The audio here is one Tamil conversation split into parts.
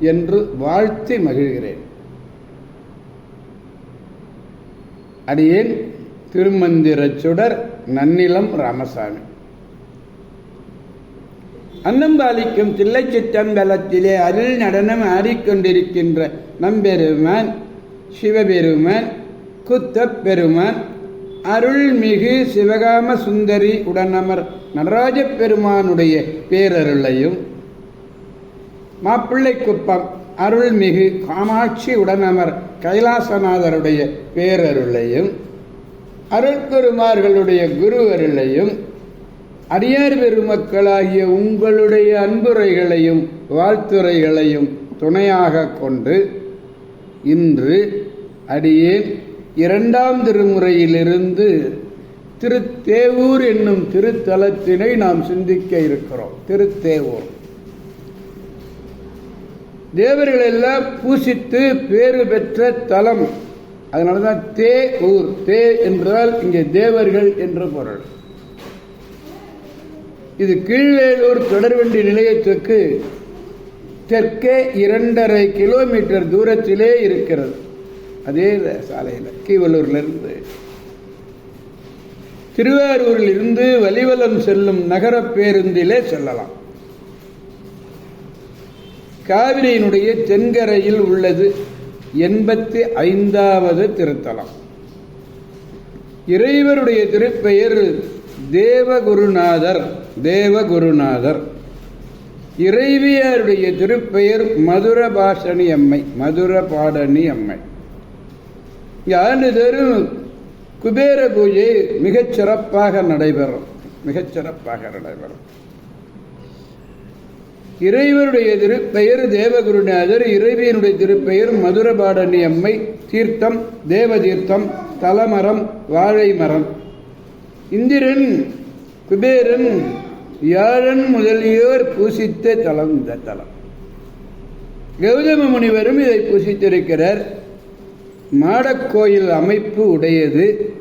என்று வாழ்த்தி மகிழ்கிறேன். அடியேன் திருமந்திரச் சுடர் நன்னிலம் ராமசாமி. அன்னம்பாலிக்கும் தில்லை சிற்றம்பலத்திலே அருள் நடனம் ஆடிக்கொண்டிருக்கின்ற நம்பெருமான் சிவபெருமான் குத்தப் பெருமான் அருள்மிகு சிவகாம சுந்தரி உடனமர் நடராஜ பெருமானுடைய பேரருளையும் மாப்பிள்ளை குப்பம் அருள்மிகு காமாட்சி உடனமர் கைலாசநாதருடைய பேரருளையும் அருட்பெருமார்களுடைய குரு அருளையும் அடியார் பெருமக்களாகிய உங்களுடைய அன்புரைகளையும் வாழ்த்துரைகளையும் துணையாக கொண்டு இன்று அடியேன் இரண்டாம் திருமுறையிலிருந்து திருத்தேவூர் என்னும் திருத்தலத்தினை நாம் சிந்திக்க இருக்கிறோம். திருத்தேவூர். தேவர்களெல்லாம் பூசித்து பேறு பெற்ற தலம். அதனால தான் தே ஊர். தே என்றால் இங்கே தேவர்கள் என்ற பொருள். இது கீழேலூர் தொடர்வண்டி நிலையத்துக்கு தெற்கே இரண்டரை கிலோமீட்டர் தூரத்திலே இருக்கிறது. அதே சாலையில் கீவலூர்லேருந்து. திருவாரூரில் இருந்து வலிவலம் செல்லும் நகர பேருந்திலே செல்லலாம். காவிரியினுடைய தென்கரையில் உள்ளது எண்பத்தி ஐந்தாவது திருத்தலம். இறைவருடைய திருப்பெயர் தேவகுருநாதர் தேவகுருநாதர். இறைவியருடைய திருப்பெயர் மதுர பாஷணி அம்மை மதுர பாடணி அம்மை ஆண்டுதோறும் குபேர பூஜை மிகச் சிறப்பாக நடைபெறும் மிகச் சிறப்பாக நடைபெறும். இறைவருடைய திருப்பெயர் தேவகுருநாதர் இறைவியனுடைய திருப்பெயர் மதுரபாடனி அம்மை தீர்த்தம் தேவதீர்த்தம் தலமரம் வாழை மரம் இந்திரன் குபேரன் யாழன் முதலியோர் பூசித்த தலம் இந்த தலம். கௌதம முனிவரும் இதை பூசித்திருக்கிறார். மாடக்கோயில் அமைப்பு உடையது.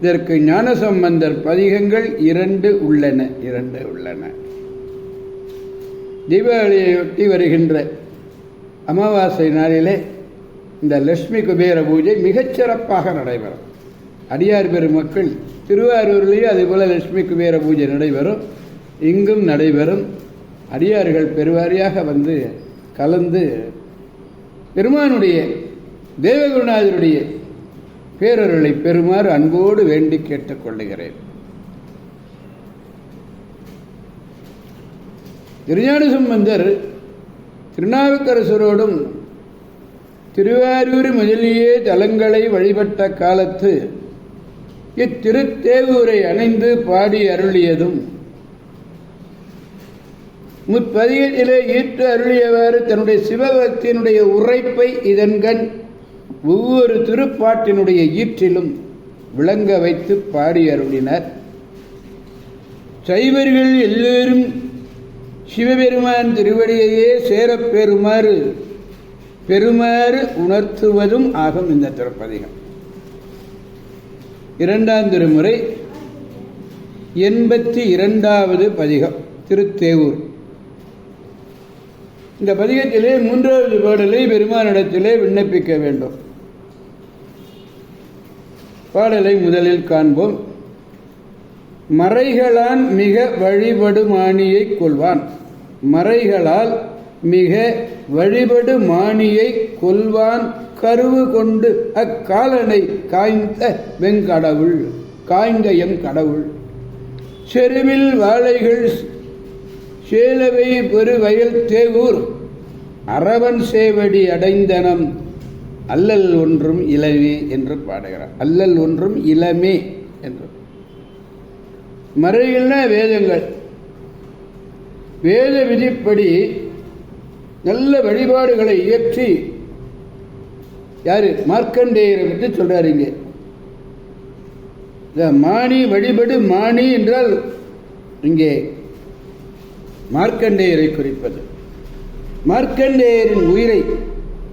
இதற்கு ஞானசம்பந்தர் பதிகங்கள் இரண்டு உள்ளன இரண்டு உள்ளன. தீபாவளியொட்டி வருகின்ற அமாவாசை நாளிலே இந்த லட்சுமி குபேர பூஜை மிகச்சிறப்பாக நடைபெறும். அடியார் பெருமக்கள் திருவாரூர்லேயும் அதுபோல் லட்சுமி குபேர பூஜை நடைபெறும். இங்கும் நடைபெறும். அடியார்கள் பெருவாரியாக வந்து கலந்து பெருமானுடைய தேவகுருநாதருடைய பேரருளை பெறுமாறு அன்போடு வேண்டி கேட்டுக்கொள்ளுகிறேன் திருஞான சம்பந்தர் திருநாவுக்கரசரோடும் திருவாரூர் முதலியே தலங்களை வழிபட்ட காலத்து இத்திருத்தேவூரை அணைந்து பாடி அருளியதும் முற்பதிகத்திலே ஈற்று அருளியவாறு தன்னுடைய சிவபக்தியினுடைய உரைப்பை இதன்கண் ஒவ்வொரு திருப்பாட்டினுடைய ஈற்றிலும் விளங்க வைத்து பாடி அருளினர். சைவர்கள் எல்லோரும் சிவபெருமான் திருவடியையே சேரப் பெருமாறு பெறுமாறு உணர்த்துவதும் ஆகும் இந்த திருப்பதிகம். இரண்டாம் திருமுறை எண்பத்தி இரண்டாவது பதிகம் திருத்தேவூர். இந்த பதிகத்திலே மூன்றாவது பாடலை பெருமானிடத்திலே விண்ணப்பிக்க வேண்டும். பாடலை முதலில் காண்போம். மறைகளான் மிக வழிபடுமானியை கொள்வான். மறைகளால் மிக வழிபடு மானியை கொல்வான் கருவு கொண்டு அக்காலனை காய்ந்த வெங்கடவுள் காய்ந்த எம் கடவுள். செருவில் வாழைகள் சேலவை பெரு வயல் தேவூர் அரவன் சேவடி அடைந்தனம் அல்லல் ஒன்றும் இளமே என்று பாடுகிறார். அல்லல் ஒன்றும் இளமே என்று. மறைகள்னா வேதங்கள். வேத விதிப்படி நல்ல வழிபாடுகளை இயற்றி யாரு? மார்க்கண்டேயரை பற்றி சொல்றாரு இங்கே. மானி வழிபடு மானி என்றால் இங்கே மார்க்கண்டேயரை குறிப்பது. மார்க்கண்டேயரின் உயிரை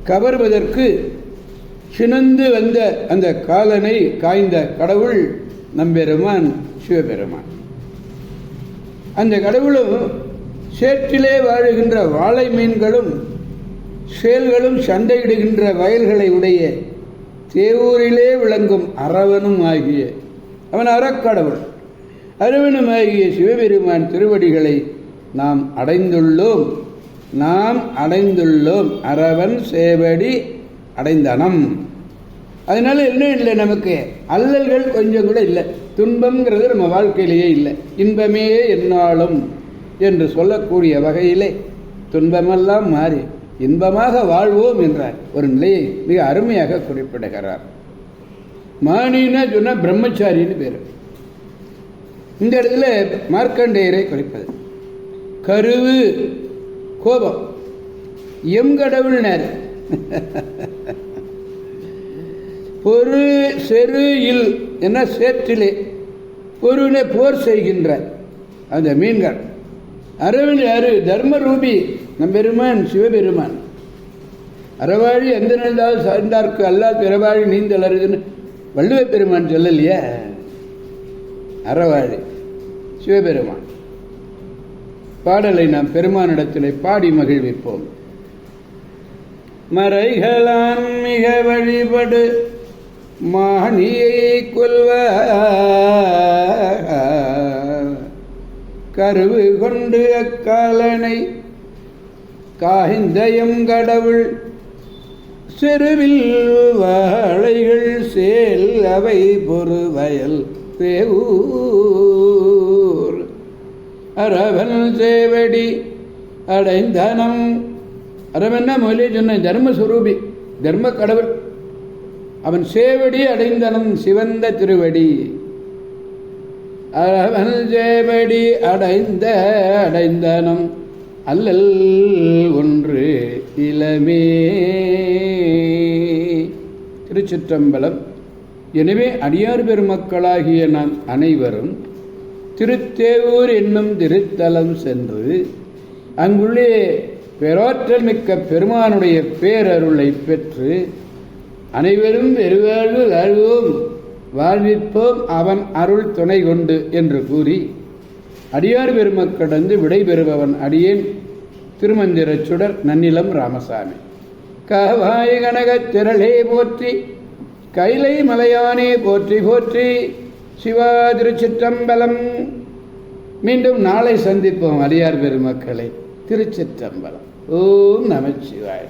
கவர்வதற்கு சினந்து வந்த அந்த காலனை காய்ந்த கடவுள் நம்பெருமான் சிவபெருமான். அந்த கடவுளும் சேற்றிலே வாழுகின்ற வாழை மீன்களும் சேல்களும் சண்டையிடுகின்ற வயல்களை உடைய தேவூரிலே விளங்கும் அரவனும் ஆகிய அவன் அறக்கடவுள். அரவனும் ஆகிய சிவபெருமான் திருவடிகளை நாம் அடைந்துள்ளோம். நாம் அடைந்துள்ளோம். அரவன் சேவடி அடைந்தனம். அதனால் என்ன இல்லை நமக்கு? அல்லல்கள் கொஞ்சம் கூட இல்லை. துன்பம்ங்கிறது நம்ம வாழ்க்கையிலேயே இல்லை. இன்பமே என்னாலும் என்று சொல்லக்கூடிய வகையிலே துன்பமெல்லாம் மாறி இன்பமாக வாழ்வோம் என்ற ஒரு நிலையை மிக அருமையாக குறிப்பிடுகிறார். மானின சொன்னால் பிரம்மச்சாரின்னு பேர். இந்த இடத்துல மார்க்கண்டேயரை குறிப்பது. கருவு கோபம். எம் கடவுள் நேர் பொறு செரு இல் என்ன சேற்றிலே பொருளை போர் செய்கின்ற அந்த மீன்கள். அரவன் அரு தர்மரூபி நம்பெருமான் சிவபெருமான். அறவாழி எந்த நின்றால் சார்ந்தார்க்கு அல்லா பிறவாழி நீந்தல் அருதுன்னு வள்ளுவ பெருமான் சொல்லலையே? அறவாழி சிவபெருமான். பாடலை நாம் பெருமானிடத்திலே பாடி மகிழ்விப்போம். மறைகளான் மிக வழிபடு மானியை கொல்வ கருவு கொண்டு அக்காலனை காய்ந்தயம் கடவுள். செருவில் வாழைகள் சேல் அவை பொறு வயல் தேவூர் அரவன் சேவடி அடைந்தனம். அரவன்னா மொழி சொன்ன? தர்மஸ்வரூபி தர்ம கடவுள். அவன் சேவடி அடைந்தனம் சிவந்த திருவடி. அவன் சேவடி அடைந்த அடைந்தனம் அல்லல் ஒன்று இளமே. திருச்சிற்றம்பலம். எனவே அடியார் பெருமக்களாகிய நாம் அனைவரும் திருத்தேவூர் என்னும் திருத்தலம் சென்று அங்குள்ளே பெறாற்றல் மிக்க பெருமானுடைய பேரருளை பெற்று அனைவரும் பெருவாழ்வு வாழ்வோம் வாழ்விப்போம் அவன் அருள் துணை கொண்டு என்று கூறி அடியார் பெருமக்கடந்து விடைபெறுபவன் அடியேன் திருமந்திரச் சுடர் நன்னிலம் ராமசாமி. கவாய கனகத் திரளே போற்றி கைலை மலையானே போற்றி போற்றி சிவா திருச்சிற்றம்பலம். மீண்டும் நாளை சந்திப்போம் அடியார் பெருமக்களை திருச்சிற்றம்பலம். ஓம் நமச்சிவாய்